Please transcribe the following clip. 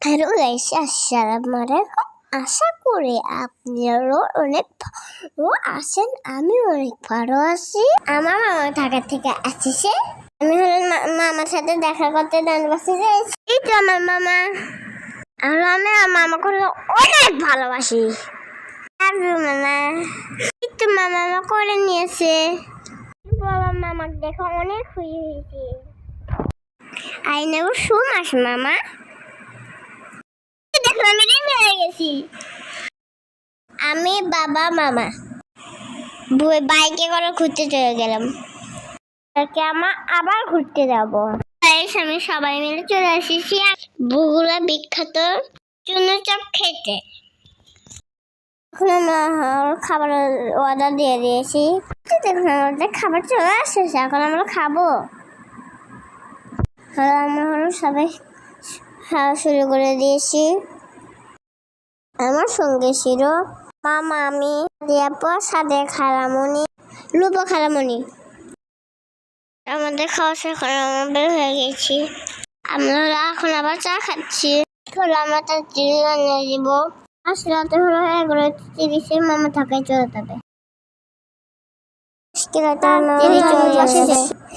Hello guys আসসালামু আলাইকুম আশা করি আপনারাও অনেক ভালো আছেন আমি অনেক ভালো আছি। আমার মামা ঢাকা থেকে আসছে। আমি হলো মামার সাথে দেখা করতে দানবাসে যাইছি এই তো আমার মামা। আর আমি আমার মামা করে অনেক ভালোবাসি। আর মামা তো মামা করে নিয়েছে। বাবা, মামাকে দেখে অনেক খুশি হয়েছি। আই নেব সুমাস মামা। আমি হয়ে গেছি। আমি বাবা, মামা। বই- বাইকে করে ঘুরতে চলে গেলাম। কালকে আমার আবার ঘুরতে যাব। আমি সবাই মিলে চলে এসেছি। বগুড়া বিখ্যাত চুনো চপ খেতে। এখন খাবার অর্ডার দিয়ে দিয়েছি। খাবার চলে আসছে এখন আমরা খাব। আমরা সবাই খাওয়া শুরু করে দিয়েছি। আমার সঙ্গে ছিল। মামা আমি দিয়াপা সাদে খালামণি লুপো খালামণি আমাদের খাওয়া শেষ করে আমরা বের হয়ে গেছি। আমরা এখন আবার চা খাচ্ছি। হলো আমরা তার চিনি বানিয়ে দিব। আসলে হলো এগুলো তিরিশে মামা থাকায় চলে যাবে। চলে যাবে।